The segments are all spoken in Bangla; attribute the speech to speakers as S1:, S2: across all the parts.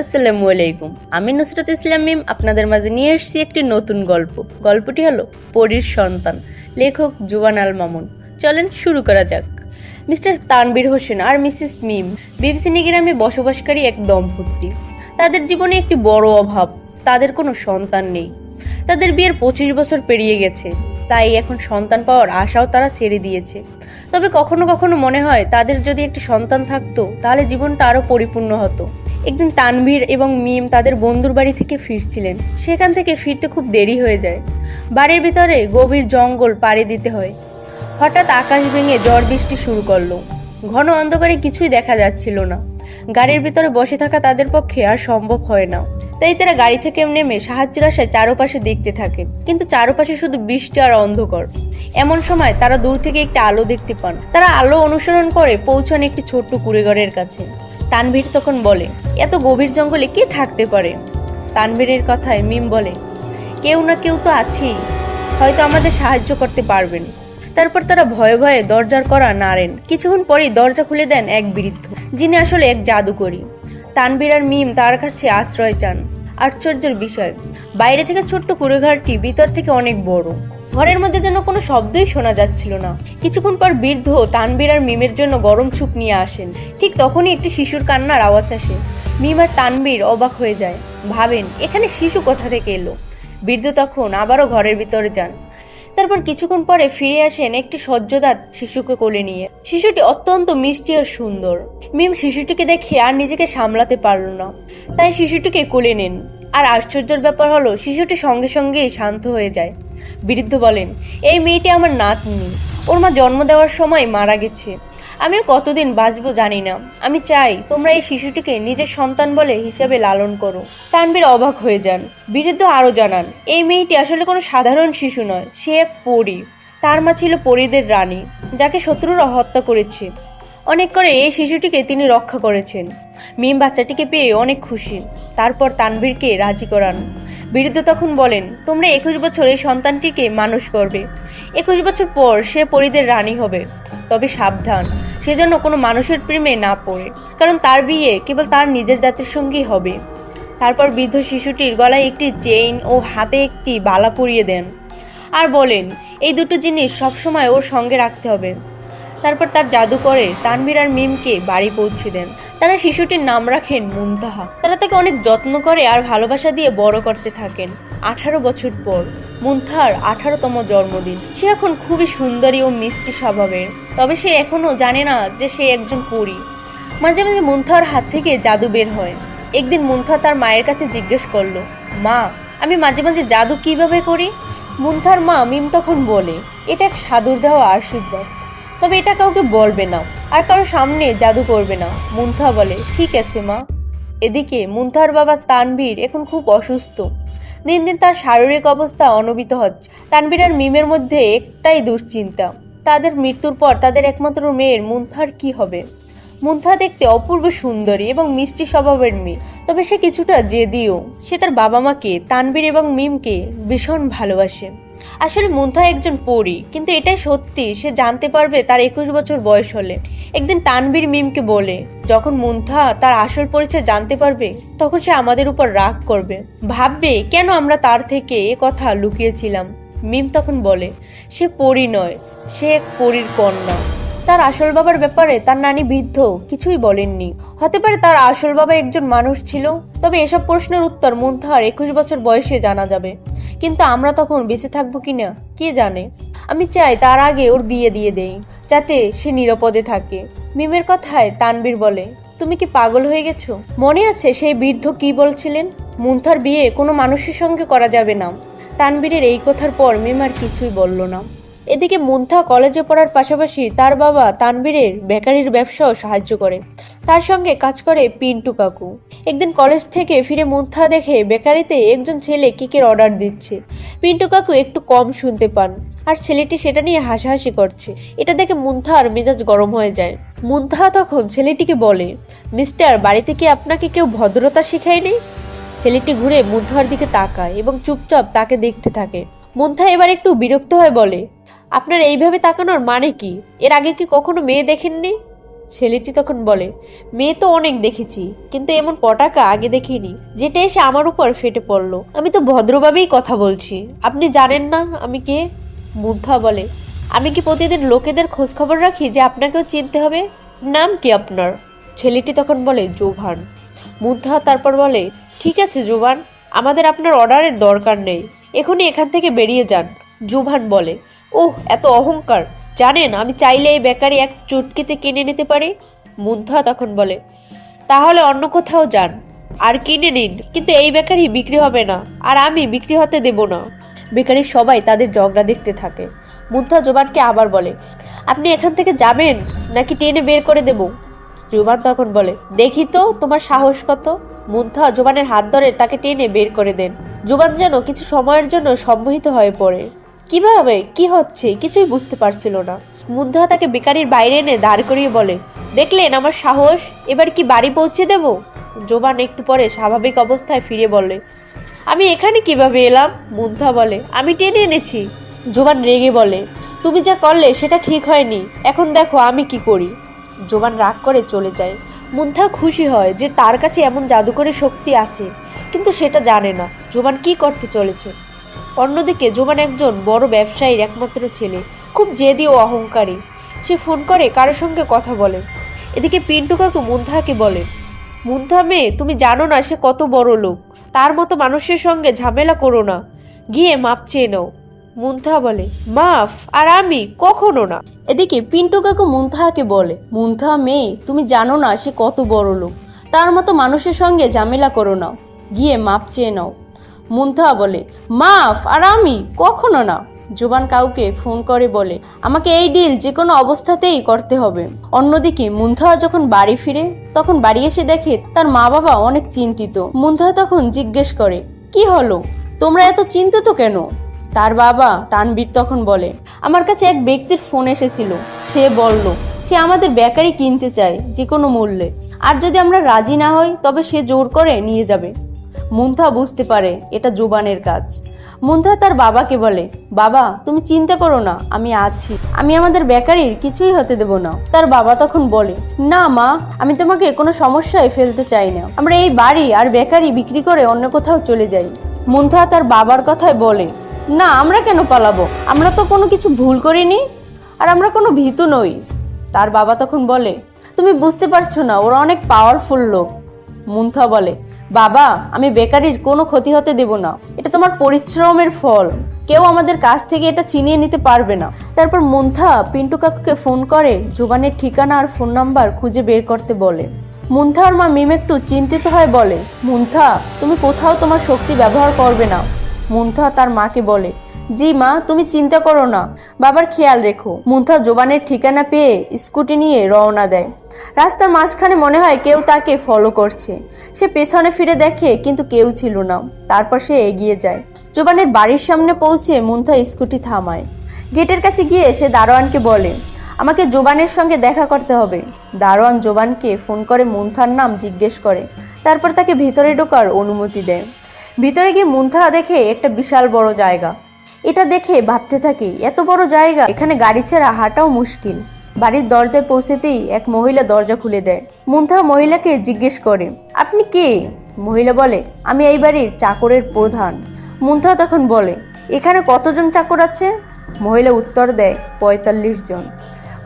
S1: আসসালামু আলাইকুম। আমি নুসরাত ইসলাম মিম, আপনাদের মাঝে নিয়ে এসেছি একটি নতুন গল্প। গল্পটি হলো পরীর সন্তান, লেখক জুবান আল মামুন। চলেন শুরু করা যাক। মিস্টার তানবীর হোসেন আর মিসেস মিম বিবিসিনি গ্রামে বসবাসকারী এক দম্পতি। তাদের জীবনে একটি বড় অভাব, তাদের কোনো সন্তান নেই। তাদের বিয়ের পঁচিশ বছর পেরিয়ে গেছে, তাই এখন সন্তান পাওয়ার আশাও তারা ছেড়ে দিয়েছে। তবে কখনো কখনো মনে হয়, তাদের যদি একটি সন্তান থাকতো, তাহলে জীবনটা আরও পরিপূর্ণ হতো। একদিন তানভীর এবং মিম তাদের বন্ধুর বাড়ি থেকে ফিরছিলেন। সেখান থেকে ফিরতে খুব দেরি হয়ে যায়। বাড়ির ভিতরে গভীর জঙ্গল পাড়ি দিতে হয়। হঠাৎ আকাশ ভেঙে ঝড় বৃষ্টি শুরু করল। ঘন অন্ধকারে কিছুই দেখা যাচ্ছিল না। গাড়ির ভিতরে বসে থাকা তাদের পক্ষে আর সম্ভব হয় না। তাই তারা গাড়ি থেকে নেমে সাহায্যের আশায় চারপাশে দেখতে থাকে। কিন্তু চারপাশে শুধু বৃষ্টি আর অন্ধকার। এমন সময় তারা দূর থেকে একটি আলো দেখতে পান। তারা আলো অনুসরণ করে পৌঁছান একটি ছোট্ট কুড়েঘরের কাছে। তানভীর তখন বলে, এত গভীর জঙ্গলে কে থাকতে পারে? তানভীরের কথায় মিম বলে, কেউ না কেউ তো আছেই। হয়তো আমাদের সাহায্য করতে পারবেন। তারপর তারা ভয়ে ভয়ে দরজার করা নাড়েন। কিছুক্ষণ পরেই দরজা খুলে দেন এক বৃদ্ধ, যিনি আসলে এক জাদুকরী। তানবীর আর মিম তার কাছে আশ্রয় চান। আশ্চর্যের বিষয়, বাইরে থেকে ছোট্ট কুড়েঘরটি ভিতর থেকে অনেক বড়। ঘরের মধ্যে যেন কোনো শব্দই শোনা যাচ্ছিল না। কিছুক্ষণ পর বৃদ্ধ তানবীর আর মিমের জন্য গরম সুপ নিয়ে আসেন। ঠিক তখনই একটি শিশুর কান্নার আওয়াজ আসে। মিম আর তানবীর অবাক হয়ে যায়। ভাবেন, এখানে শিশু কোথা থেকে এলো? বৃদ্ধ তখন আবারও ঘরের ভিতরে যান। তারপর কিছুক্ষণ পরে ফিরে আসেন একটি সজ্জদার শিশুকে কোলে নিয়ে। শিশুটি অত্যন্ত মিষ্টি আর সুন্দর। মিম শিশুটিকে দেখে আর নিজেকে সামলাতে পারল না। তাই শিশুটিকে কোলে নেন। আর আশ্চর্যের ব্যাপার হলো, শিশুটি সঙ্গে সঙ্গেই শান্ত হয়ে যায়। বৃদ্ধ বলেন, এই মেয়েটি আমার নাতনি। ওর মা জন্ম দেওয়ার সময় মারা গেছে। আমিও কতদিন বাঁচবো জানি না। আমি চাই তোমরা এই শিশুটিকে নিজের সন্তান বলে হিসেবে লালন করো। তানবীর অবাক হয়ে যান। বৃদ্ধ আরও জানান, এই মেয়েটি আসলে কোনো সাধারণ শিশু নয়। সে এক পরী। তার মা ছিল পরীদের রানী, যাকে শত্রুরা হত্যা করেছে। অনেক করে এই শিশুটিকে তিনি রক্ষা করেছেন। মিম বাচ্চাটিকে পেয়ে অনেক খুশি। তারপর তানভীরকে রাজি করান। বৃদ্ধ তখন বলেন, তোমরা একুশ বছর এই সন্তানটিকে মানুষ করবে। একুশ বছর পর সে পরিদের রানী হবে। তবে সাবধান, সে যেন কোনো মানুষের প্রেমে না পড়ে। কারণ তার বিয়ে কেবল তার নিজের জাতির সঙ্গেই হবে। তারপর বৃদ্ধ শিশুটির গলায় একটি চেইন ও হাতে একটি বালা পরিয়ে দেন। আর বলেন, এই দুটো জিনিস সবসময় ওর সঙ্গে রাখতে হবে। তারপর তার জাদু করে তানভীর আর মিমকে বাড়ি পৌঁছে দেন। তারা শিশুটির নাম রাখেন মুনতাহা। তারা তাকে অনেক যত্ন করে আর ভালোবাসা দিয়ে বড় করতে থাকেন। আঠারো বছর পর মুনথার আঠারোতম জন্মদিন। সে এখন খুবই সুন্দরী ও মিষ্টি স্বভাবের। তবে সে এখনও জানে না যে সে একজন পরী। মাঝে মাঝে মুনথার হাত থেকে জাদু বের হয়। একদিন মুনথা তার মায়ের কাছে জিজ্ঞেস করল, মা, আমি মাঝে মাঝে জাদু কীভাবে করি? মুনথার মা মিম তখন বলে, এটা এক সাধুর দেওয়া আশীর্বাদ। তবে এটা কাউকে বলবে না, আর কারও সামনে জাদু করবে না। মুন্থা বলে, ঠিক আছে, মা। এদিকে মুন্থার বাবা তানভীর এখন খুব অসুস্থ। দিন দিন তার শারীরিক অবস্থা অনবিত হচ্ছে। তানভীর আর মিমের মধ্যে একটাই দুশ্চিন্তা। তাদের মৃত্যুর পর তাদের একমাত্র মেয়ের মুন্থার কি হবে? মুন্থা দেখতে অপূর্ব সুন্দরী এবং মিষ্টি স্বভাবের মেয়ে। তবে সে কিছুটা জেদিও। সে তার বাবা মাকে তানবীর এবং মিমকে ভীষণ ভালোবাসে। আসলে মুন্থা একজন পরী, কিন্তু এটাই সত্যি, সে জানতে পারবে তার একুশ বছর বয়স হলে। একদিন তানবীর মিমকে বলে, যখন মুন্থা তার আসল পরিচয় জানতে পারবে, তখন সে আমাদের উপর রাগ করবে। ভাববে, কেন আমরা তার থেকে এ কথা লুকিয়েছিলাম? মিম তখন বলে, সে পরী নয়, সে এক পরীর কন্যা। তার আসল বাবার ব্যাপারে তার নানি বৃদ্ধ, কিছুই বলেননি। হতে পারে তার আসল বাবা একজন মানুষ ছিল, তবে এসব প্রশ্নের উত্তর মুন্থার একুশ বছর বয়সে জানা যাবে। কিন্তু আমরা তখন বেঁচে থাকব কিনা কে জানে? আমি চাই তার আগে ওর বিয়ে দিয়ে দেই, যাতে সে নিরাপদে থাকে। মিমের কথায় তানবীর বলে, তুমি কি পাগল হয়ে গেছো? মনে আছে সেই বৃদ্ধ কি বলছিলেন? মুন্থার বিয়ে কোনো মানুষের সঙ্গে করা যাবে না। তানবীরের এই কথার পর মিম আর কিছুই বলল না। এদিকে মুন্থা কলেজে পড়ার পাশাপাশি তার বাবা তানবীরের বেকারির ব্যবসাও সাহায্য করে। তার সঙ্গে কাজ করে পিন্টু কাকু। একদিন কলেজ থেকে ফিরে মুন্থা দেখে বেকারিতে একজন ছেলে কেকের অর্ডার দিচ্ছে। পিন্টু কাকু একটু কম শুনতে পান, আর ছেলেটি সেটা নিয়ে হাসাহাসি করছে। এটা দেখে মুন্থার মেজাজ গরম হয়ে যায়। মুন্থা তখন ছেলেটিকে বলে, মিস্টার, বাড়িতে কি আপনাকে কেউ ভদ্রতা শেখায়নি? ছেলেটি ঘুরে মুন্থার দিকে তাকায় এবং চুপচাপ তাকে দেখতে থাকে। মুন্থা এবার একটু বিরক্ত হয়ে বলে আপনার এইভাবে তাকানোর মানে কি? এর আগে কি কখনো মেয়ে দেখেননি? ছেলেটি তখন বলে, মেয়ে তো অনেক দেখেছি, কিন্তু এমন পটাকা আগে দেখিনি, যেটা এসে আমার উপর ফেটে পড়ল। আমি তো ভদ্রভাবেই কথা বলছি। আপনি জানেন না আমি কে? মুগ্ধা বলে, আমি কি প্রতিদিন লোকেদের খোঁজখবর রাখি যে আপনাকেও চিনতে হবে? নাম কি আপনার? ছেলেটি তখন বলে, জোভান। মুগ্ধা তারপর বলে, ঠিক আছে জোভান, আমাদের আপনার অর্ডারের দরকার নেই। এখনই এখান থেকে বেরিয়ে যান। জোভান বলে ওহ, এত অহংকার। জানেন, আমি চাইলে এই বেকারি এক চুটকিতে কিনে নিতে পারি? মুগ্ধা তখন বলে, তাহলে অন্য কোথাও যান। আর কিনে নিন, কিন্তু এই বেকারি বিক্রি হবে না, আর আমি বিক্রি হতে দেব না। বেকারির সবাই তাদের ঝগড়া দেখতে থাকে। মুগ্ধা জোবানকে আবার বলে, আপনি এখান থেকে যাবেন, নাকি টেনে বের করে দেব? জোবান তখন বলে, দেখি তো, তোমার সাহস কত? মুগ্ধা জোবানের হাত ধরে তাকে টেনে বের করে দেন। জোবান যেন কিছু সময়ের জন্য সম্মোহিত হয়ে পড়ে। কীভাবে? কি হচ্ছে? কিছুই বুঝতে পারছিল না। মুগ্ধা তাকে বেকারির বাইরে এনে দাঁড় করিয়ে বলে, দেখলেন আমার সাহস? এবার কি বাড়ি পৌঁছে দেব? জোবান একটু পরে স্বাভাবিক অবস্থায় ফিরে বলে, আমি এখানে কীভাবে এলাম? মুগ্ধা বলে, আমি টেনে এনেছি। জোবান রেগে বলে, তুমি যা করলে সেটা ঠিক হয়নি। এখন দেখো আমি কি করি? জোবান রাগ করে চলে যায়। মুগ্ধা খুশি হয় যে তার কাছে এমন জাদুকরী শক্তি আছে, কিন্তু সেটা জানে না। জোবান কি করতে চলেছে? অন্যদিকে, জোবান একজন বড় ব্যবসায়ীর একমাত্র ছেলে, খুব জেদি ও অহংকারী। সে ফোন করে, কারোর সঙ্গে কথা বলে। এদিকে পিন্টু কাকু মুন্ধাকে বলে মুন্ধা মেয়ে, তুমি জানো না সে কত বড় লোক। তার মতো মানুষের সঙ্গে ঝামেলা করো না। গিয়ে মাপ চেয়ে নাও। মুন্থা বলে, মাফ, আর আমি কখনো না। এদিকে পিন্টু কাকু মুন্থাকে বলে, মুন্থা মেয়ে, তুমি জানো না সে কত বড় লোক। তার মতো মানুষের সঙ্গে ঝামেলা করো না। গিয়ে মাপ চেয়ে নাও। মুন্থা বলে, মাফ, আর আমি? কখনো না। জোবান কাউকে ফোন করে বলে, আমাকে এই ডিল যে কোনো অবস্থাতেই করতে হবে। অন্যদিকে মুন্থা যখন বাড়ি ফিরে, তখন বাড়ি এসে দেখে তার মা বাবা অনেক চিন্তিত। মুন্থা তখন জিজ্ঞেস করে, কি হলো? তোমরা এত চিন্তিত কেন? তার বাবা তানবীর তখন বলে, আমার কাছে এক ব্যক্তির ফোন এসেছিল। সে বলল, সে আমাদের বেকারি কিনতে চায় যে কোনো মূল্যে। আর যদি আমরা রাজি না হই, তবে সে জোর করে নিয়ে যাবে। মুন্থা বুঝতে পারে এটা জোবানের কাজ। মুন্থা তার বাবাকে বলে, বাবা, তুমি চিন্তা করো না, আমি আছি। আমি আমাদের বেকারির কিছুই হতে দেব না। তার বাবা তখন বলে, না মা, আমি তোমাকে কোনো সমস্যায় ফেলতে চাই না। আমরা এই বাড়ি আর বেকারি বিক্রি করে অন্য কোথাও চলে যাই। মুন্থা তার বাবার কথায় বলে, না, আমরা কেন পালাবো? আমরা তো কোনো কিছু ভুল করিনি, আর আমরা কোনো ভীতু নই। তার বাবা তখন বলে, তুমি বুঝতে পারছ না, ওরা অনেক পাওয়ারফুল লোক। মুন্থা বলে বাবা, আমি বেকারির কোনো ক্ষতি হতে দেব না। এটা তোমার পরিশ্রমের ফল। কেউ আমাদের কাছ থেকে এটা চিনিয়ে নিতে পারবে না। তারপর মুন্থা পিন্টু কাকুকে ফোন করে, জোবানের ঠিকানা আর ফোন নাম্বার খুঁজে বের করতে বলে। মুন্থার মা মিম একটু চিন্তিত হয় বলে, মুন্থা, তুমি কোথাও তোমার শক্তি ব্যবহার করবে না। মুন্থা তার মাকে বলে জি মা, তুমি চিন্তা করো না। বাবার খেয়াল রেখো। মুন্থা জোবানের ঠিকানা পেয়ে স্কুটি নিয়ে রওনা দেয়। রাস্তার মাঝখানে মনে হয় কেউ তাকে ফলো করছে। সে পেছনে ফিরে দেখে কিন্তু কেউ ছিল না। তারপর সে এগিয়ে যায়। জোবানের বাড়ির সামনে পৌঁছে মুন্থা স্কুটি থামায়। গেটের কাছে গিয়ে সে দারোয়ানকে বলে, আমাকে জোবানের সঙ্গে দেখা করতে হবে। দারোয়ান জোবানকে ফোন করে মুন্থার নাম জিজ্ঞেস করে। তারপর তাকে ভিতরে ঢোকার অনুমতি দেয়। ভিতরে গিয়ে মুন্থা দেখে একটা বিশাল বড় জায়গা। এটা দেখে ভাবতে থাকি, এত বড় জায়গা, এখানে গাড়ি ছাড়া হাঁটাও মুশকিল। বাড়ির দরজায় পৌঁছেতেই এক মহিলা দরজা খুলে দেয়। মুন্থা মহিলাকে জিজ্ঞেস করে, আপনি কে? মহিলা বলে, আমি এই বাড়ির চাকরের প্রধান। মুন্থা তখন বলে, এখানে কতজন চাকর আছে? মহিলা উত্তর দেয়, পঁয়তাল্লিশ জন।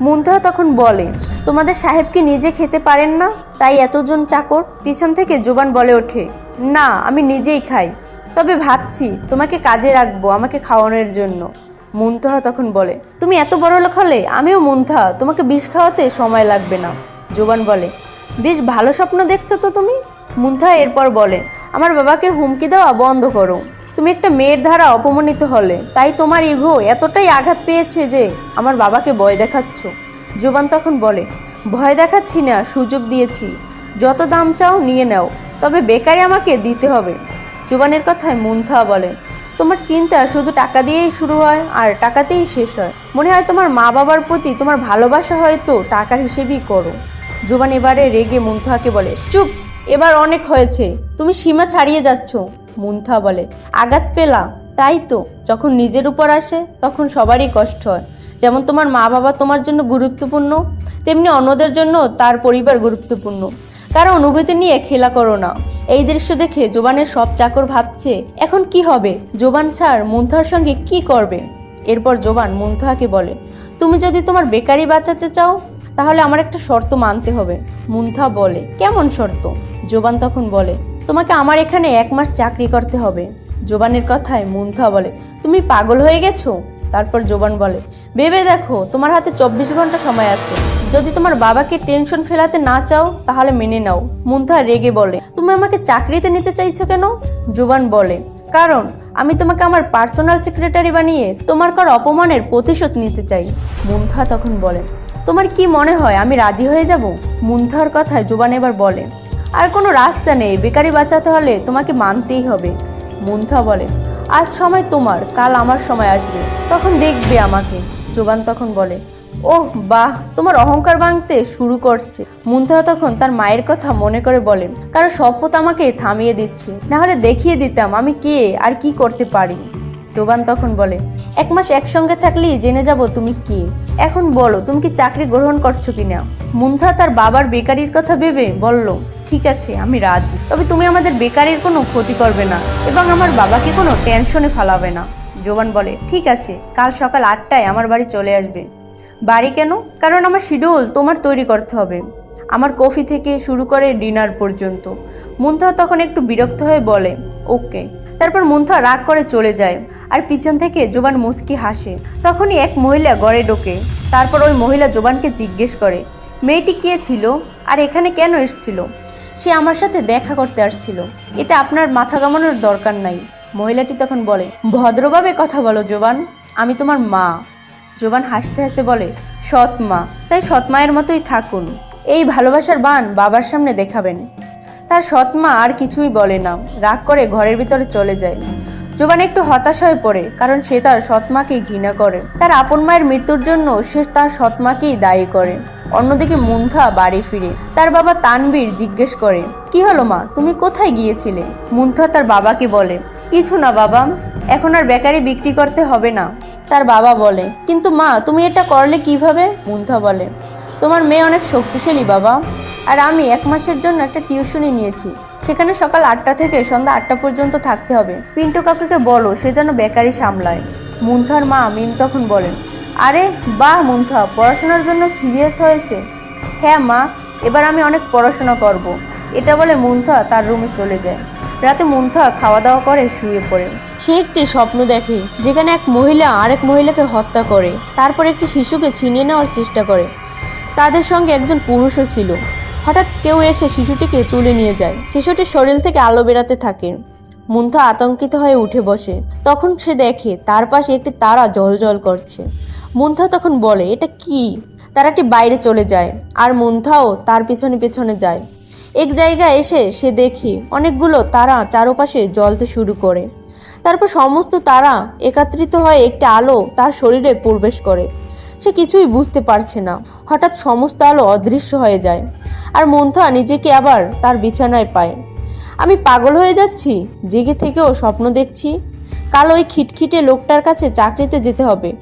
S1: মুন্থা তখন বলে, তোমাদের সাহেব কি নিজে খেতে পারেন না? তাই এতজন চাকর? পিছন থেকে জোবান বলে ওঠে, না, আমি নিজেই খাই। তবে ভাবছি, তোমাকে কাজে রাখব, আমাকে খাওয়ানোর জন্য। মুন্তাহা তখন বলে, তুমি এত বড় লোক হলে, আমিও মুন্থা তোমাকে বিষ খাওয়াতে সময় লাগবে না। জোবান বলে, বেশ ভালো স্বপ্ন দেখছ তো তুমি? মুন্থা এরপর বলে, আমার বাবাকে হুমকি দেওয়া বন্ধ করো। তুমি একটা মেয়ের দ্বারা অপমানিত হলে, তাই তোমার ইগো এতটাই আঘাত পেয়েছে যে আমার বাবাকে ভয় দেখাচ্ছ। জোবান তখন বলে, ভয় দেখাচ্ছি না, সুযোগ দিয়েছি। যত দাম চাও, নিয়ে নাও। তবে বেকারি আমাকে দিতে হবে। জোবানের কথায় মুন্থা বলে, তোমার চিন্তা শুধু টাকা দিয়েই শুরু হয় আর টাকাতেই শেষ হয়। মনে হয় তোমার মা বাবার প্রতি তোমার ভালোবাসা হয়তো টাকার হিসেবেই করো। জোবান এবারে রেগে মুন্থাকে বলে, চুপ, এবার অনেক হয়েছে, তুমি সীমা ছাড়িয়ে যাচ্ছ। মুন্থা বলে, আঘাত পেলা তাই তো, যখন নিজের উপর আসে তখন সবারই কষ্ট হয়। যেমন তোমার মা বাবা তোমার জন্য গুরুত্বপূর্ণ, তেমনি অন্যদের জন্য তার পরিবার গুরুত্বপূর্ণ। কারও অনুভূতি নিয়ে খেলা করো না। এই দৃশ্য দেখে জোবানের সব চাকর ভাবছে, এখন কি হবে? জোবান ছাড়, মুন্থার সঙ্গে কি করবে? এরপর জোবান মুন্থাকে বলে, তুমি যদি তোমার বেকারি বাঁচাতে চাও, তাহলে আমার একটা শর্ত মানতে হবে। মুন্থা বলে, কেমন শর্ত? জোবান তখন বলে, তোমাকে আমার এখানে এক মাস চাকরি করতে হবে। জোবানের কথায় মুন্থা বলে, তুমি পাগল হয়ে গেছো? তারপর জোবান বলে, ভেবে দেখো, তোমার হাতে চব্বিশ ঘণ্টা সময় আছে। যদি তোমার বাবাকে টেনশন ফেলাতে না চাও, তাহলে মেনে নাও। মুন্থা রেগে বলে, তুমি আমাকে চাকরিতে নিতে চাইছো কেন? জোবান বলে, কারণ আমি তোমাকে আমার পার্সোনাল সেক্রেটারি বানিয়ে তোমার কর অপমানের প্রতিশোধ নিতে চাই। মুন্থা তখন বলে, তোমার কি মনে হয় আমি রাজি হয়ে যাব? মুন্থার কথায় জোবান এবার বলে, আর কোনো রাস্তা নেই, বেকারি বাঁচাতে হলে তোমাকে মানতেই হবে। মুন্থা বলে আজ সময় তোমার, কাল আমার সময় আসবে। তখন দেখবে আমাকে, জোবান তখন বলে, ওহ, বাহ, তোমার অহংকার ভাঙতে শুরু করছে। মুন্থা তখন তার মায়ের কথা মনে করে বলেন কারণ শপথ আমাকে থামিয়ে দিচ্ছে না হলে দেখিয়ে দিতাম আমি কে আর কি করতে পারি? জোবান তখন বলে, এক মাস একসঙ্গে থাকলেই জেনে যাব তুমি কি। এখন বলো, তুমি কি চাকরি গ্রহণ করছ কিনা? মুন্থা তার বাবার বেকারির কথা ভেবে বলল ঠিক আছে, আমি রাজি। তবে তুমি আমাদের বেকারের কোনো ক্ষতি করবে না এবং আমার বাবাকে কোনো টেনশনে ফালাবে না। জোবান বলে, ঠিক আছে, কাল সকাল আটটায় আমার বাড়ি চলে আসবে। বাড়ি কেন? কারণ আমার শিডিউল তোমার তৈরি করতে হবে। আমার কফি থেকে শুরু করে ডিনার পর্যন্ত। মুন্থা তখন একটু বিরক্ত হয়ে বলে, ওকে। তারপর মুন্থা রাগ করে চলে যায় আর পিছন থেকে জোবান মুস্কি হাসে। তখনই এক মহিলা গড়ে ঢোকে। তারপর ওই মহিলা জোবানকে জিজ্ঞেস করে, মেয়েটি কে ছিল? আর এখানে কেন এসেছিল? সে আমার সাথে দেখা করতে আসছিল। এতে আপনার মাথা কামানোর দরকার নাই। মহিলাটি তখন বলে, ভদ্রভাবে কথা বলো, জোবান। আমি তোমার মা। জোবান হাসতে হাসতে বলে, সৎ মা। তাই সৎ মায়ের মতোই থাকুন। এই ভালোবাসার বান বাবার সামনে দেখাবেন। তার সৎ মা আর কিছুই বলে না। রাগ করে ঘরের ভিতরে চলে যায়। জোবান একটু হতাশ হয়ে পড়ে, কারণ সে তার সৎমাকে ঘৃণা করে। তার আপন মায়ের মৃত্যুর জন্য সে তার সৎমাকেই দায়ী করে। অন্যদিকে মুন্থা বাড়ি ফিরে, তার বাবা তানবীর জিজ্ঞেস করে, কি হলো মা? তুমি কোথায় গিয়েছিলে? মুন্থা তার বাবাকে বলে, কিছু না বাবা, এখন আর বেকারি বিক্রি করতে হবে না। তার বাবা বলে, কিন্তু মা, তুমি এটা করলে কীভাবে? মুন্থা বলে, তোমার মেয়ে অনেক শক্তিশালী বাবা, আর আমি এক মাসের জন্য একটা টিউশনি নিয়েছি। সেখানে সকাল আটটা থেকে সন্ধ্যা আটটা পর্যন্ত থাকতে হবে। পিন্টু কাকুকে বলো, সে যেন বেকারি সামলায়। মুন্থার মা মিম তখন বলেন, আরে বাহ মুন্থা, পড়াশোনার জন্য সিরিয়াস হয়েছে? হ্যাঁ মা, এবার আমি অনেক পড়াশোনা করব। এটা বলে মুন্থা তার রুমে চলে যায়। রাতে মুন্থা খাওয়া দাওয়া করে শুয়ে পড়ে। সে একটি স্বপ্ন দেখে, যেখানে এক মহিলা আরেক মহিলাকে হত্যা করে। তারপর একটি শিশুকে ছিনিয়ে নেওয়ার চেষ্টা করে। তাদের সঙ্গে একজন পুরুষও ছিল। হঠাৎ কেউ এসে শিশুটিকে তুলে নিয়ে যায়। শিশুটির শরীর থেকে আলো বেরাতে থাকে। মুন্থা আতঙ্কিত হয়ে উঠে বসে। তখন সে দেখে তার পাশে একটি তারা জল করছে। মুন্থা তখন বলে, এটা কি? তারাটি বাইরে চলে যায় আর মুন্থাও তার পিছনে পিছনে যায়। এক জায়গায় এসে সে দেখে অনেকগুলো তারা চারপাশে জ্বলতে শুরু করে। তারপর সমস্ত তারা একত্রিত হয়ে একটি আলো তার শরীরে প্রবেশ করে। সে কিছুই বুঝতে পারছে না। হঠাৎ সমস্ত আলো অদৃশ্য হয়ে যায় আর মন্থা নিজেকে আবার তার বিছানায় পায়। আমি পাগল হয়ে যাচ্ছি, জেগে থেকেও স্বপ্ন দেখছি, কাল ওই খিটখিটে লোকটার কাছে চাকরিতে যেতে হবে।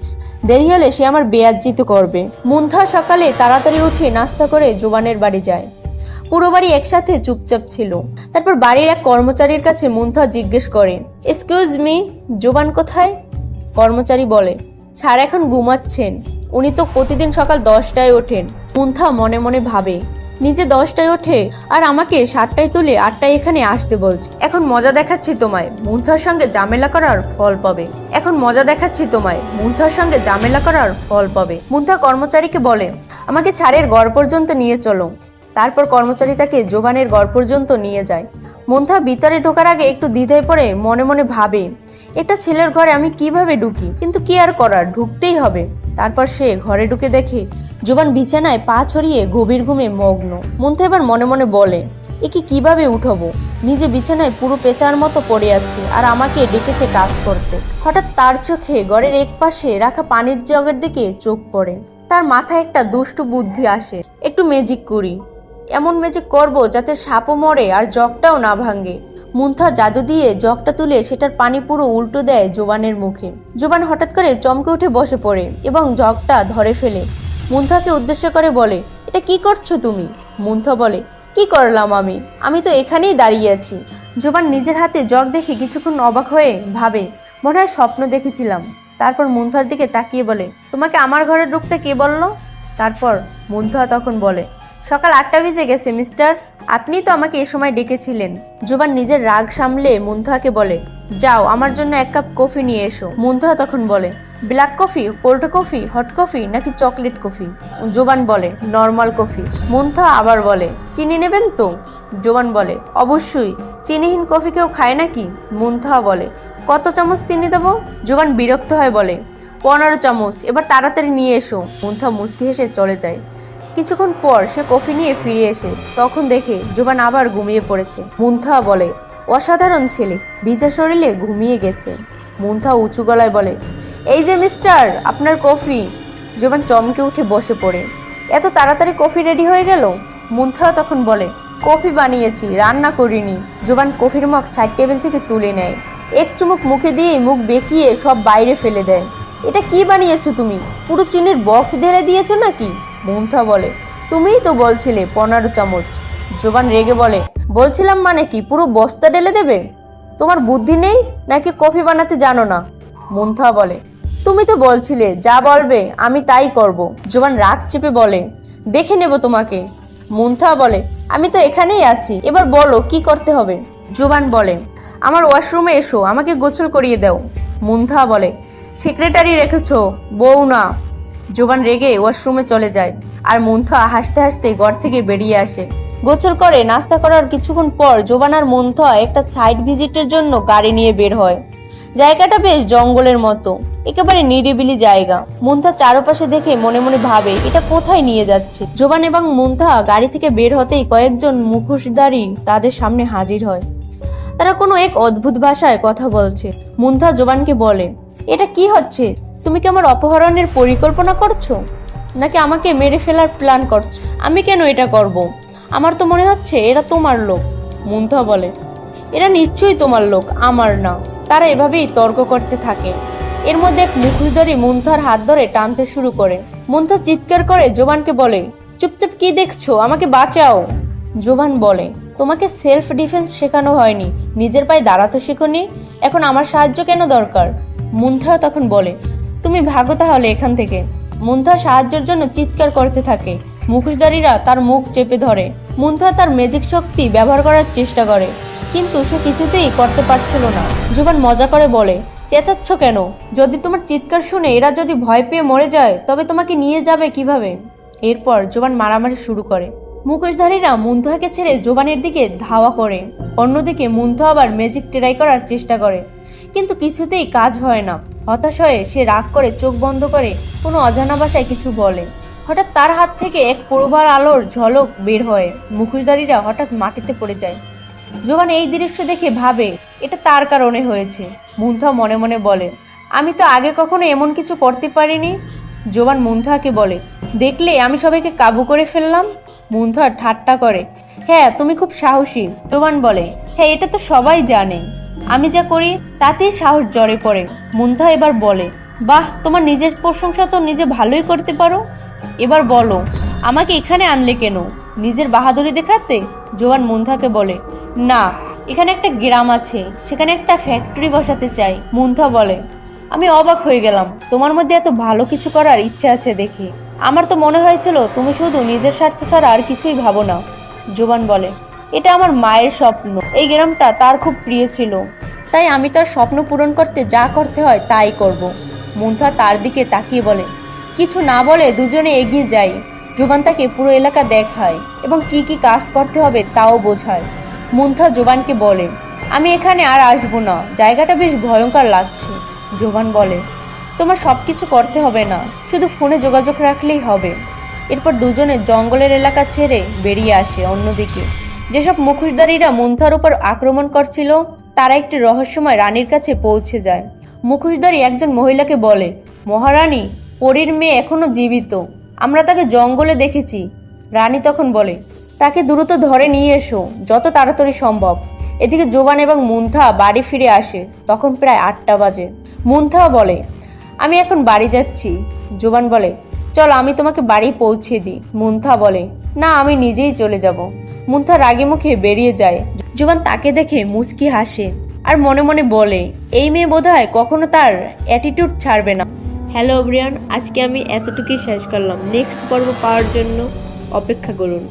S1: দেরি হলে সে আমার বেয়াজ্জিত করবে। মুন্থা সকালে তাড়াতাড়ি উঠে নাস্তা করে জোবানের বাড়ি যায়। পুরো বাড়ি একসাথে চুপচাপ ছিল। তারপর বাড়ির এক কর্মচারীর কাছে মুন্থা জিজ্ঞেস করে এক্সকিউজ মি জোবান কোথায়? কর্মচারী বলে ছাড় এখন ঘুমাচ্ছেন। উনি তো প্রতিদিন সকাল দশটায় ওঠেন। মুন্থা মনে মনে ভাবে, নিজে দশটায় ওঠে? আর আমাকে সাতটায় তুলে আটটায় এখানে আসতে বলছে। এখন মজা দেখাচ্ছি তোমায়। মুন্থার সঙ্গে ঝামেলা করার ফল পাবে। এখন মজা দেখাচ্ছি তোমায়। মুন্থার সঙ্গে ঝামেলা করার ফল পাবে। মুন্থা কর্মচারীকে বলে, আমাকে ছাড়ের গড় পর্যন্ত নিয়ে চলো। তারপর কর্মচারী তাকে জোবানের গড় পর্যন্ত নিয়ে যায়। মন্থা ভিতরে ঢোকার আগে একটু দ্বিধায় পড়ে মনে মনে ভাবে, এটা ছেলের ঘরে আমি কীভাবে ঢুকি? কিন্তু কি আর করার? ঢুকতেই হবে। তারপর সে ঘরে ঢুকে দেখে জোবান বিছানায় পা ছড়িয়ে গভীর ঘুমে মগ্ন। মন্থা এবার মনে মনে বলে, একে কীভাবে উঠবো? নিজে বিছানায় পুরো পেঁচার মতো পড়ে আছে আর আমাকে ডেকেছে কাজ করতে। হঠাৎ তার চোখে ঘরের এক পাশে রাখা পানির জগের দিকে চোখ পড়ে। তার মাথায় একটা দুষ্টু বুদ্ধি আসে, একটু ম্যাজিক করি। এমন ম্যাজিক করব যাতে সাপও মরে আর জগটাও না ভাঙে। মুন্থা জাদু দিয়ে জগটা তুলে সেটার পানি পুরো উল্টো দেয় জোবানের মুখে। জোবান হঠাৎ করে চমকে উঠে বসে পড়ে এবং জগটা ধরে ফেলে। মুন্থাকে উদ্দেশ্য করে বলে, এটা কি করছ তুমি? মুন্থা বলে, কি করলাম আমি? আমি তো এখানেই দাঁড়িয়ে আছি। জোবান নিজের হাতে জগ দেখে কিছুক্ষণ অবাক হয়ে ভাবে, মনে হয় স্বপ্ন দেখেছিলাম। তারপর মুন্থার দিকে তাকিয়ে বলে, তোমাকে আমার ঘরে ঢুকতে কে বলল? তারপর মুন্থা তখন বলে সকাল আটটা বেজে গেছে, মিস্টার। আপনি তো আমাকে এ সময় ডেকেছিলেন। জোবান নিজের রাগ সামলে মুন্থাকে বলে, যাও, আমার জন্য এক কাপ কফি নিয়ে এসো। মুন্থা তখন বলে, black coffee, cold coffee, hot coffee, নাকি চকলেট কফি? জোবান বলে, নর্মাল কফি। মুন্থা আবার বলে, চিনি নেবেন তো? জোবান বলে, অবশ্যই। চিনিহীন কফি কেউ খায় নাকি? মুন্থা বলে, কত চামচ চিনি দেবো? জোবান বিরক্ত হয়ে বলে, পনেরো চামচ, এবার তাড়াতাড়ি নিয়ে এসো। মুন্থা মুচকি হেসে চলে যায়। কিছুক্ষণ পর সে কফি নিয়ে ফিরে এসে তখন দেখে জোবান আবার ঘুমিয়ে পড়েছে। মুন্থা বলে, অসাধারণ ছেলে, ভিজা শরীরে ঘুমিয়ে গেছে। মুন্থা উঁচু গলায় বলে, এই যে মিস্টার, আপনার কফি। জোবান চমকে উঠে বসে পড়ে। এত তাড়াতাড়ি কফি রেডি হয়ে গেল? মুন্থা তখন বলে, কফি বানিয়েছি, রান্না করিনি। জোবান কফির মগ সাইড টেবিল থেকে তুলে নেয়। এক চুমুক মুখে দিয়ে মুখ বেঁকিয়ে সব বাইরে ফেলে দেয়। এটা কি বানিয়েছো তুমি? পুরো চিনির বক্স ঢেলে দিয়েছ নাকি? মুন্থা বলে, তুমিই তো বলছিলে পনেরো চামচ। জোবান রেগে বলে, বলছিলাম মানে কি, পুরো বস্তা ঢেলে দেবে? তোমার বুদ্ধি নেই নাকি কফি বানাতে জানো না? মুন্থা বলে, তুমি তো বলছিলে, যা বলবে আমি তাই করব। জোবান রাগ চেপে বলে, দেখে নেব তোমাকে। মুন্থা বলে, আমি তো এখানেই আছি, এবার বলো কি করতে হবে? জোবান বলে, আমার ওয়াশরুমে এসো, আমাকে গোসল করিয়ে দাও। মুন্থা বলে, সেক্রেটারি রেখেছো, বউ না। জোবান রেগে ওয়াশরুমে চলে যায় আর মুন্থা হাসতে হাসতে ঘর থেকে বেরিয়ে আসে। গোসল করে, নাস্তা করার কিছুক্ষণ পর জোবান আর মুন্থা একটা সাইড ভিজিটের জন্য গাড়ি নিয়ে বের হয়। জায়গাটা বেশ জঙ্গলের মতো, একেবারে নিরিবিলি জায়গা। মুন্থা চারপাশে দেখে মনে মনে ভাবে, এটা কোথায় নিয়ে যাচ্ছে? জোবান এবং মুন্থা গাড়ি থেকে বের হতেই কয়েকজন মুখোশধারী তাদের সামনে হাজির হয়। তারা কোনো এক অদ্ভুত ভাষায় কথা বলছে। মুন্থা জোবানকে বলে, এটা কি হচ্ছে? তুমি কি আমার অপহরণের পরিকল্পনা করছ? নাকি আমাকে মেরে ফেলার প্ল্যান করছ? আমি কেন এটা করব? আমার তো মনে হচ্ছে এরা তোমার লোক, মুন্থা বলে। এরা নিশ্চয়ই তোমার লোক, আমার না। তারা এভাবেই তর্ক করতে থাকে। এর মধ্যে এক মুখোশধারী মুন্থার হাত ধরে টানতে শুরু করে। মুন্থা চিৎকার করে জোবানকে বলে, চুপচাপ কি দেখছ? আমাকে বাঁচাও। জোবান বলে, তোমাকে সেলফ ডিফেন্স শেখানো হয়নি। নিজের পায়ে দাঁড়াতে শেখনি? এখন আমার সাহায্য কেন দরকার? মুন্থা তখন বলে তুমি ভাগো তাহলে এখান থেকে। মুন্থা সাহায্যের জন্য চিৎকার করতে থাকে। মুখোশধারীরা তার মুখ চেপে ধরে। মুন্থা তার ম্যাজিক শক্তি ব্যবহার করার চেষ্টা করে, কিন্তু সে কিছুতেই করতে পারছিল না। জোবান মজা করে বলে, চেঁচাচ্ছ কেন? যদি তোমার চিৎকার শুনে এরা যদি ভয় পেয়ে মরে যায়, তবে তোমাকে নিয়ে যাবে কীভাবে? এরপর জোবান মারামারি শুরু করে। মুখোশধারীরা মুন্থহাকে ছেড়ে জোবানের দিকে ধাওয়া করে। অন্যদিকে মুন্থ আবার ম্যাজিক ট্রাই করার চেষ্টা করে, কিন্তু কিছুতেই কাজ হয় না। হতাশ হয়ে সে রাগ করে, চোখ বন্ধ করে, কোনো অজানা ভাষায় কিছু বলে। হঠাৎ তার হাত থেকে এক প্রবার আলোর ঝলক বের হয়। মুখোশধারীরা হঠাৎ মাটিতে পড়ে যায়। জোবান এই দৃশ্য দেখে ভাবে, এটা তার কারণে হয়েছে। মুন্থা মনে মনে বলে, আমি তো আগে কখনো এমন কিছু করতে পারিনি? জোবান মুন্থাকে বলে, দেখলে আমি সবাইকে কাবু করে ফেললাম? মুন্থা ঠাট্টা করে হ্যাঁ তুমি খুব সাহসী। জোবান বলে হ্যাঁ এটা তো সবাই জানে। আমি যা করি তাতেই সাহস জ্বরে পড়ে। মুন্থা এবার বলে, বাহ, তোমার নিজের প্রশংসা তো নিজে ভালোই করতে পারো। এবার বলো, আমাকে এখানে আনলে কেন? নিজের বাহাদুরি দেখাতে? জোয়ান মুন্থাকে বলে, না, এখানে একটা গ্রাম আছে, সেখানে একটা ফ্যাক্টরি বসাতে চাই। মুন্থা বলে, আমি অবাক হয়ে গেলাম, তোমার মধ্যে এত ভালো কিছু করার ইচ্ছা আছে দেখে। আমার তো মনে হয়েছিল, তুমি শুধু নিজের স্বার্থ ছাড়া আর কিছুই ভাবো না। জোবান বলে এটা আমার মায়ের স্বপ্ন। এই গ্রামটা তার খুব প্রিয় ছিল। তাই আমি তার স্বপ্ন পূরণ করতে যা করতে হয় তাই করব। মুন্থা তার দিকে তাকিয়ে বলে, কিছু না বলে দুজনে এগিয়ে যাই। জোবান তাকে পুরো এলাকা দেখায় এবং কি কি কাজ করতে হবে তাও বোঝায়। মুন্থা জোবানকে বলে, আমি এখানে আর আসব না। জায়গাটা বেশ ভয়ঙ্কর লাগছে। জোবান বলে, তোমার সব কিছু করতে হবে না। শুধু ফোনে যোগাযোগ রাখলেই হবে। এরপর দুজনে জঙ্গলের এলাকা ছেড়ে বেরিয়ে আসে অন্যদিকে। যেসব মুখোশধারীরা মুন্থার উপর আক্রমণ করছিল, তারা একটি রহস্যময় রানীর কাছে পৌঁছে যায়। মুখোশধারী একজন মহিলাকে বলে, মহারানী, পরীর মেয়ে এখনও জীবিত। আমরা তাকে জঙ্গলে দেখেছি। রানী তখন বলে, তাকে দ্রুত ধরে নিয়ে এসো, যত তাড়াতাড়ি সম্ভব। এদিকে জোবান এবং মুন্থা বাড়ি ফিরে আসে, তখন প্রায় আটটা বাজে। মুন্থা বলে, আমি এখন বাড়ি যাচ্ছি। জোবান বলে, চল, আমি তোমাকে বাড়ি পৌঁছে দিই। মুন্থা বলে, না, আমি নিজেই চলে যাব। মুন্থা রাগে মুখে বেরিয়ে যায়। জুবান তাকে দেখে মুচকি হাসে আর মনে মনে বলে, এই মেয়ে বোধহয় কখনো তার অ্যাটিটিউড ছাড়বে না। হ্যালো ব্রিয়ান আজকে আমি এতটুকুই শেষ করলাম। নেক্সট পর্ব পাওয়ার জন্য অপেক্ষা করুন।